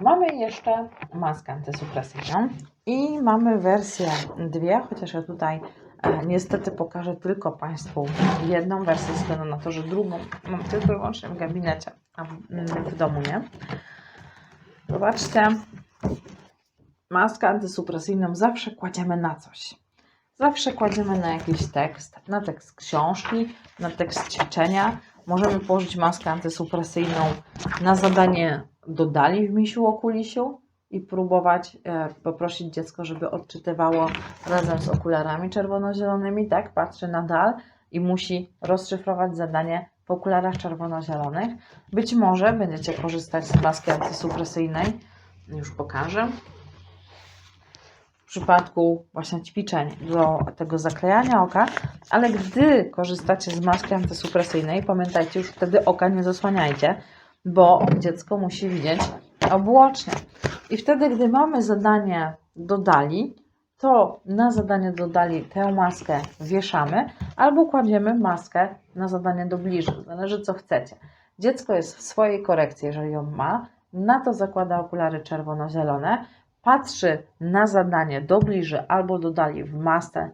Mamy jeszcze maskę antysupresyjną i mamy wersję dwie, chociaż ja tutaj e, niestety pokażę tylko Państwu jedną wersję, ze względu na to, że drugą mam tylko i wyłącznie w gabinecie, a mm, w domu nie. Zobaczcie, maskę antysupresyjną zawsze kładziemy na coś. Zawsze kładziemy na jakiś tekst, na tekst książki, na tekst ćwiczenia. Możemy położyć maskę antysupresyjną na zadanie dodali w misiu okulisiu i próbować e, poprosić dziecko, żeby odczytywało razem z okularami czerwono-zielonymi, tak? Patrzy na dal i musi rozszyfrować zadanie w okularach czerwono-zielonych. Być może będziecie korzystać z maski antysupresyjnej, już pokażę. W przypadku właśnie ćwiczeń do tego zaklejania oka, ale gdy korzystacie z maski antysupresyjnej, pamiętajcie, już wtedy oka nie zasłaniajcie, bo dziecko musi widzieć obłocznie. I wtedy, gdy mamy zadanie dodali, to na zadanie dodali tę maskę wieszamy albo kładziemy maskę na zadanie do bliżej. Zależy co chcecie. Dziecko jest w swojej korekcji, jeżeli ją ma, na to zakłada okulary czerwono-zielone, patrzy na zadanie do bliżej albo dodali w masce,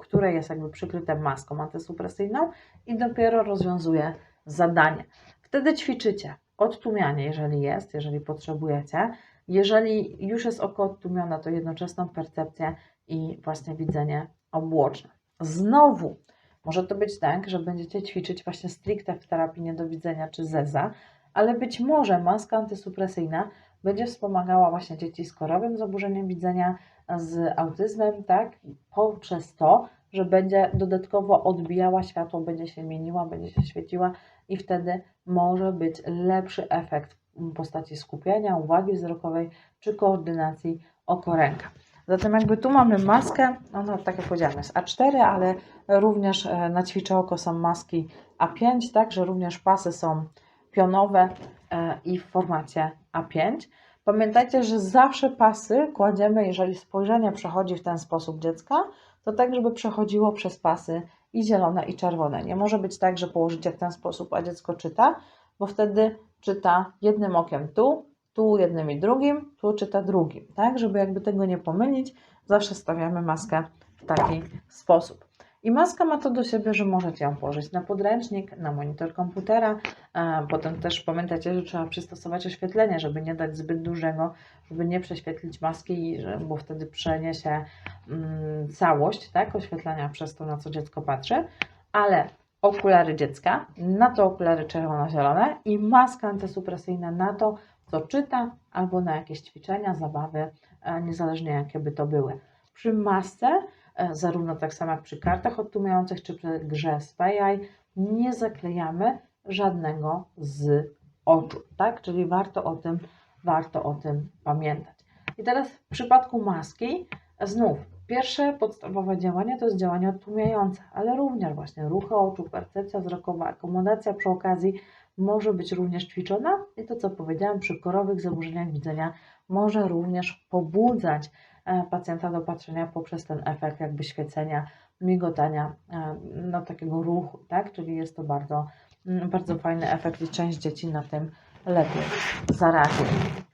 które jest jakby przykryte maską antysupresyjną i dopiero rozwiązuje zadanie. Wtedy ćwiczycie odtłumianie, jeżeli jest, jeżeli potrzebujecie. Jeżeli już jest oko odtłumione, to jednoczesną percepcję i właśnie widzenie obłoczne. Znowu może to być tak, że będziecie ćwiczyć właśnie stricte w terapii niedowidzenia czy zeza, ale być może maska antysupresyjna będzie wspomagała właśnie dzieci z korowym zaburzeniem widzenia, z autyzmem, tak, poprzez to, że będzie dodatkowo odbijała światło, będzie się mieniła, będzie się świeciła i wtedy może być lepszy efekt w postaci skupienia, uwagi wzrokowej czy koordynacji oko-ręka. Zatem jakby tu mamy maskę, ona tak jak powiedziałam jest A4, ale również e, na ćwicze oko są maski A5, także również pasy są pionowe i w formacie A5. Pamiętajcie, że zawsze pasy kładziemy, jeżeli spojrzenie przechodzi w ten sposób dziecka, to tak, żeby przechodziło przez pasy i zielone, i czerwone. Nie może być tak, że położycie w ten sposób, a dziecko czyta, bo wtedy czyta jednym okiem tu, tu jednym i drugim, tu czyta drugim, tak? Żeby jakby tego nie pomylić, zawsze stawiamy maskę w taki sposób. I maska ma to do siebie, że możecie ją położyć na podręcznik, na monitor komputera. Potem też pamiętajcie, że trzeba przystosować oświetlenie, żeby nie dać zbyt dużego, żeby nie prześwietlić maski, bo wtedy przeniesie mm, całość tak, oświetlenia przez to, na co dziecko patrzy. Ale okulary dziecka, na to okulary czerwono-zielone i maska antysupresyjna na to, co czyta, albo na jakieś ćwiczenia, zabawy, niezależnie jakie by to były. Przy masce, zarówno tak samo jak przy kartach odtłumiających, czy przy grze Spajaj, nie zaklejamy żadnego z oczu, tak? Czyli warto o tym, warto o tym pamiętać. I teraz w przypadku maski, znów pierwsze podstawowe działanie to jest działanie odtłumiające, ale również właśnie ruchy oczu, percepcja wzrokowa, akomodacja przy okazji może być również ćwiczona i to, co powiedziałam, przy korowych zaburzeniach widzenia może również pobudzać e, pacjenta do patrzenia poprzez ten efekt jakby świecenia, migotania, e, no takiego ruchu, tak? Czyli jest to bardzo, mm, bardzo fajny efekt i część dzieci na tym lepiej zareaguje.